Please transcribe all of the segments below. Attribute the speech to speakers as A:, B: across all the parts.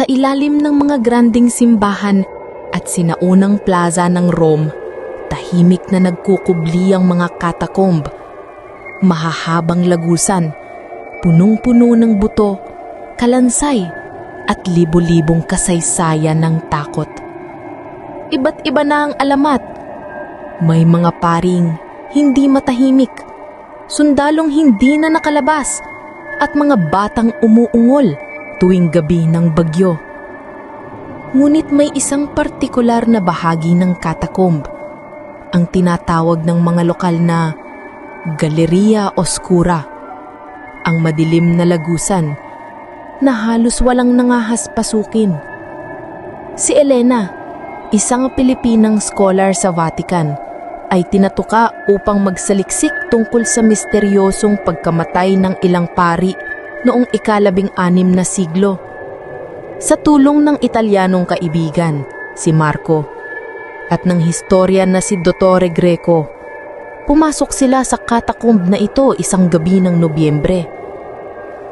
A: Sa ilalim ng mga granding simbahan at sinaunang plaza ng Rome, tahimik na nagkukubli ang mga katakomb. Mahahabang lagusan, punong-puno ng buto, kalansay, at libo-libong kasaysayan ng takot. Iba't iba na ang alamat. May mga paring hindi matahimik, sundalong hindi na nakalabas, at mga batang umuungol tuwing gabi ng bagyo. Ngunit may isang partikular na bahagi ng katakomb, ang tinatawag ng mga lokal na Galeria Oscura, ang madilim na lagusan na halos walang nangahas pasukin. Si Elena, isang Pilipinang scholar sa Vatican, ay tinatuka upang magsaliksik tungkol sa misteryosong pagkamatay ng ilang pari noong ikalabing anim na siglo. Sa tulong ng Italianong kaibigan, si Marco, at ng historian na si Dottore Greco, pumasok sila sa katakomb na ito isang gabi ng Nobyembre.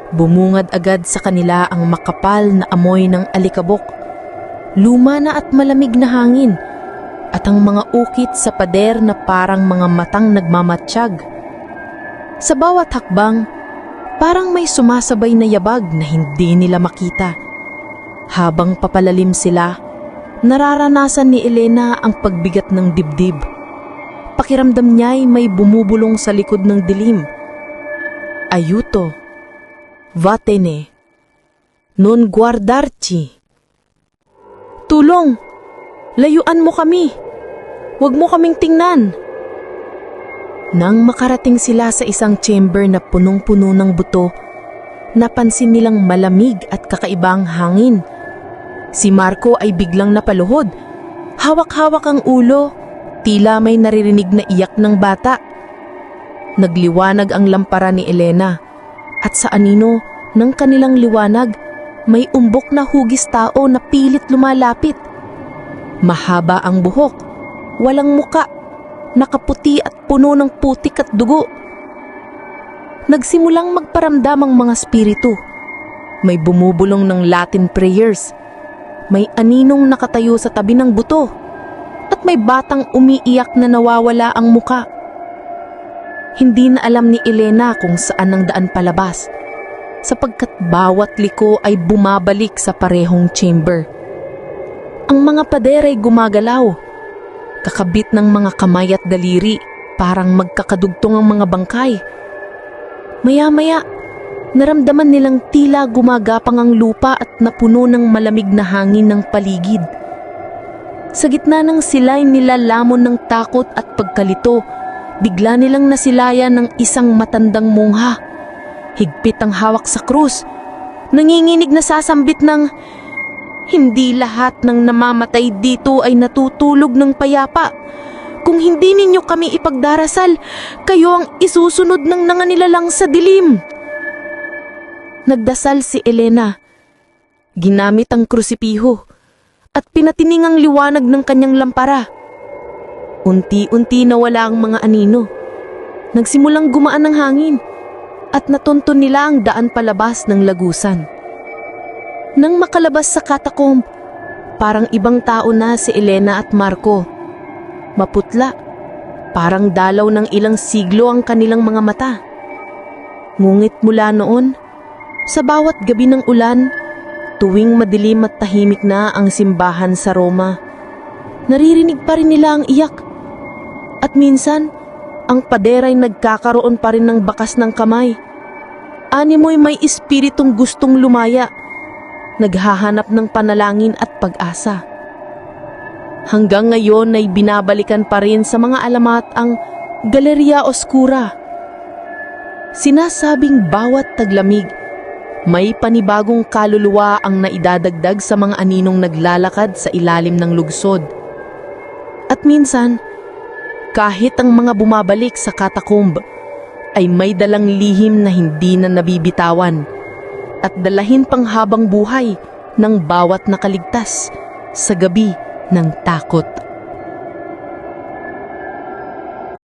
A: Bumungad agad sa kanila ang makapal na amoy ng alikabok, luma na at malamig na hangin, at ang mga ukit sa pader na parang mga matang nagmamatsyag. Sa bawat hakbang, parang may sumasabay na yabag na hindi nila makita. Habang papalalim sila, nararanasan ni Elena ang pagbigat ng dibdib. Pakiramdam niya ay may bumubulong sa likod ng dilim. Ayuto, vatene, non guardarci. Tulong! Layuan mo kami! Huwag mo kaming tingnan! Nang makarating sila sa isang chamber na punong-puno ng buto, napansin nilang malamig at kakaibang hangin. Si Marco ay biglang napaluhod. Hawak-hawak ang ulo, tila may naririnig na iyak ng bata. Nagliwanag ang lampara ni Elena at sa anino ng kanilang liwanag may umbok na hugis tao na pilit lumalapit. Mahaba ang buhok, walang muka, nakaputi at puno ng putik at dugo. Nagsimulang magparamdam ang mga spiritu. May bumubulong ng Latin prayers. May aninong nakatayo sa tabi ng buto. At may batang umiiyak na nawawala ang muka. Hindi na alam ni Elena kung saan ang daan palabas sapagkat bawat liko ay bumabalik sa parehong chamber. Ang mga pader ay gumagalaw. Kakabit ng mga kamay at daliri, parang magkakadugtong ang mga bangkay. Maya-maya, naramdaman nilang tila gumagapang ang lupa at napuno ng malamig na hangin ng paligid. Sa gitna ng silay nilalamon ng takot at pagkalito, bigla nilang nasilayan ng isang matandang mungha. Higpit ang hawak sa krus. Nanginginig na sasambit ng hindi lahat ng namamatay dito ay natutulog ng payapa. Kung hindi ninyo kami ipagdarasal, kayo ang isusunod ng nanganilalang sa dilim. Nagdasal si Elena. Ginamit ang krusipiho at pinatining ang liwanag ng kanyang lampara. Unti-unti nawala ang mga anino. Nagsimulang gumaan ang hangin at natunto nila ang daan palabas ng lagusan. Nang makalabas sa katakomb, parang ibang tao na si Elena at Marco. Maputla, parang dalaw ng ilang siglo ang kanilang mga mata. Ngungit mula noon, sa bawat gabi ng ulan, tuwing madilim at tahimik na ang simbahan sa Roma, naririnig pa rin nila ang iyak. At minsan, ang pader ay nagkakaroon pa rin ng bakas ng kamay. Animoy may espiritong gustong lumaya naghahanap ng panalangin at pag-asa. Hanggang ngayon ay binabalikan pa rin sa mga alamat ang Galeria Oscura. Sinasabing bawat taglamig, may panibagong kaluluwa ang naidadagdag sa mga aninong naglalakad sa ilalim ng lugsod. At minsan, kahit ang mga bumabalik sa katakomb ay may dalang lihim na hindi na nabibitawan at dalahin pang habang buhay ng bawat nakaligtas sa gabi ng takot.